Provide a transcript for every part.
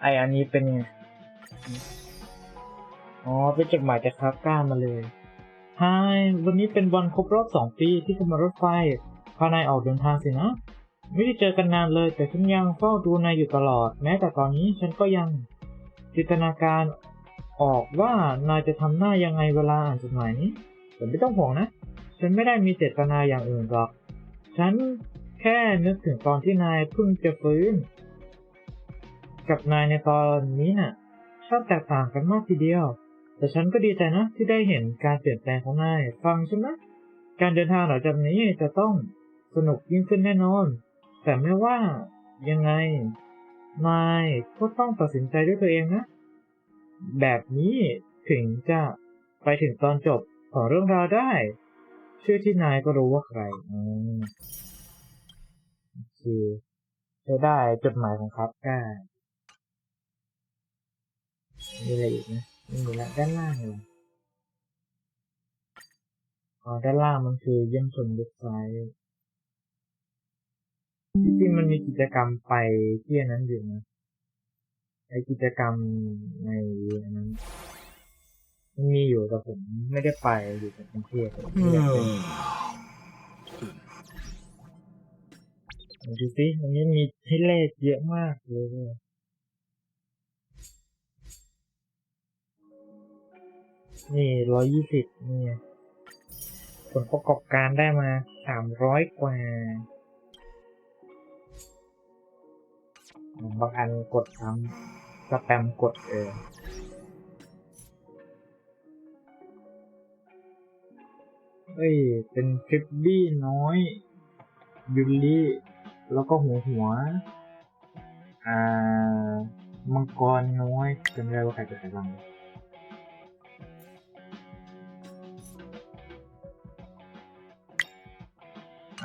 ไออันนี้เป็นไง อ๋อเป็นจดหมายจากคาก้ามาเลยฮายวันนี้เป็นวันครบรอบสองปีที่ขบวนรถไฟ พานายออกเดินทางสินะ ไม่ได้เจอกันนานเลย แต่ฉันยังเฝ้าดูนายอยู่ตลอด แม้แต่ตอนนี้ฉันก็ยังจินตนาการออกว่านายจะทำหน้ายังไงเวลาอ่านจดหมายนี้แต่ไม่ต้องห่วงนะ ฉันไม่ได้มีเจตนาอย่างอื่นหรอก ฉันแค่นึกถึงตอนที่นายเพิ่งจะฟื้น กับนายในตอนนี้น่ะชอบแตกต่างกันมากทีเดียว แต่ฉันก็ดีใจนะที่ได้เห็นการเปลี่ยนแปลงของนาย ฟังใช่ไหมการเดินทางหลังจากนี้จะต้องสนุกยิ่งขึ้นแน่นอน แต่ไม่ว่ายังไง นายก็ต้องตัดสินใจด้วยตัวเองนะ แบบนี้ถึงจะไปถึงตอนจบของเรื่องราวได้ ชื่อที่นายก็รู้ว่าใครอืมโอเคใช้ได้จดหมายของครับก้า มีอะไรอีกนะไม่มีละด้านล่างเลยอ๋อด้านล่างมันคือเยี่ยมชมเว็บไซต์จริงๆมันมีกิจกรรมไปที่อันนั้นอยู่นะไอกิจกรรมในอันนั้นมันมีอยู่แต่ผมไม่ได้ไปอยู่ในกรุงเทพผมไม่ได้ไปดูสิตรงนี้มีให้เลขเยอะมากเลย นี่ร้อยยี่สิบนี่ผลประกอบการได้มาสามร้อยกว่า บางอันกดซ้ำสแปมกดเออเอ้ย เป็นคลิปบี้น้อย บิลลี่ แล้วก็หัวหัว อ่า มังกรน้อยจำไม่ได้ว่าใครเป็นใครบ้าง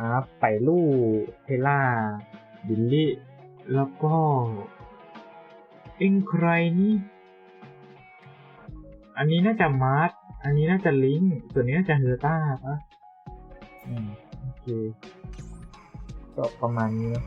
อ่าไปลู่เทล่าบิลลี่ แล้วก็ เอ็งใครนี่ อันนี้น่าจะมาร์ทอันนี้น่าจะลิงก์ส่วนนี้น่าจะเฮอร์ต้าปะอืมโอเคก็ประมาณนี้เนอะ